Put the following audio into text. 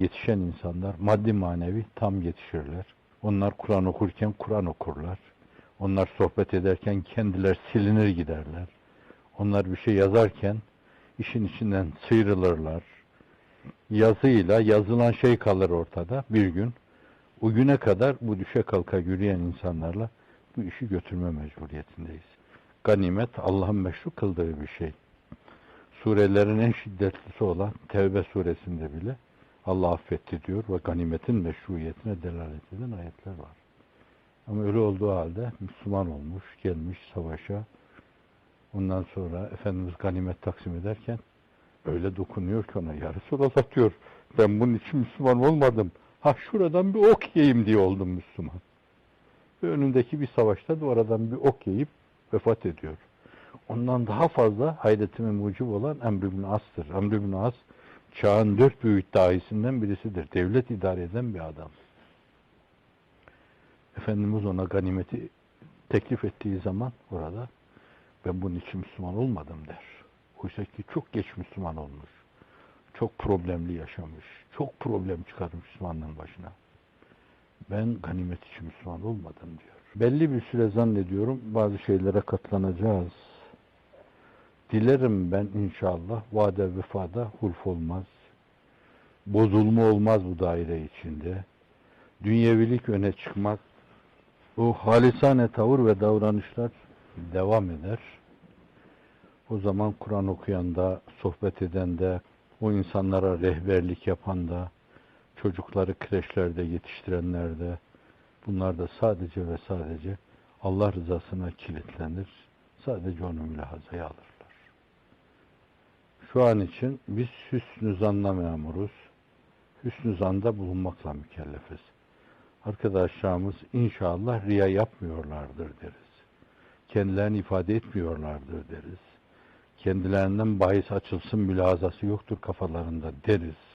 Yetişen insanlar maddi manevi tam yetişirler. Onlar Kur'an okurken Kur'an okurlar. Onlar sohbet ederken kendiler silinir giderler. Onlar bir şey yazarken işin içinden sıyrılırlar. Yazıyla yazılan şey kalır ortada bir gün. O güne kadar bu düşe kalka yürüyen insanlarla bu işi götürme mecburiyetindeyiz. Ganimet Allah'ın meşru kıldığı bir şey. Surelerin en şiddetlisi olan Tevbe suresinde bile Allah affetti diyor ve ganimetin meşruiyetine delalet eden ayetler var. Ama öyle olduğu halde Müslüman olmuş, gelmiş savaşa. Ondan sonra Efendimiz ganimet taksim ederken öyle dokunuyor ki ona ya Resulallah diyor ben bunun için Müslüman olmadım. Ha şuradan bir ok yiyeyim diye oldum Müslüman. Ve önündeki bir savaşta da oradan bir ok yiyip vefat ediyor. Ondan daha fazla hayretime mucib olan Emr ibn As'tır. Emr ibn As çağın dört büyük dahisinden birisidir. Devlet idare eden bir adam. Efendimiz ona ganimeti teklif ettiği zaman orada ben bunun için Müslüman olmadım der. Oysa ki çok geç Müslüman olmuş. Çok problemli yaşamış. Çok problem çıkarmış Müslümanlığın başına. Ben ganimet için Müslüman olmadım diyor. Belli bir süre zannediyorum bazı şeylere katlanacağız. Dilerim ben inşallah vade vefada hulf olmaz. Bozulma olmaz bu daire içinde. Dünyevilik öne çıkmaz. O halisane tavır ve davranışlar devam eder. O zaman Kur'an okuyan da, sohbet eden de, o insanlara rehberlik yapan da, çocukları kreşlerde yetiştirenler de, bunlar da sadece ve sadece Allah rızasına kilitlenir. Sadece onu mülahazaya alırlar. Şu an için biz hüsnü zanla memuruz. Hüsnü zanda bulunmakla mükellefiz. Arkadaşlarımız inşallah riya yapmıyorlardır deriz. Kendilerini ifade etmiyorlardır deriz. Kendilerinden bahis açılsın mülazası yoktur kafalarında deriz.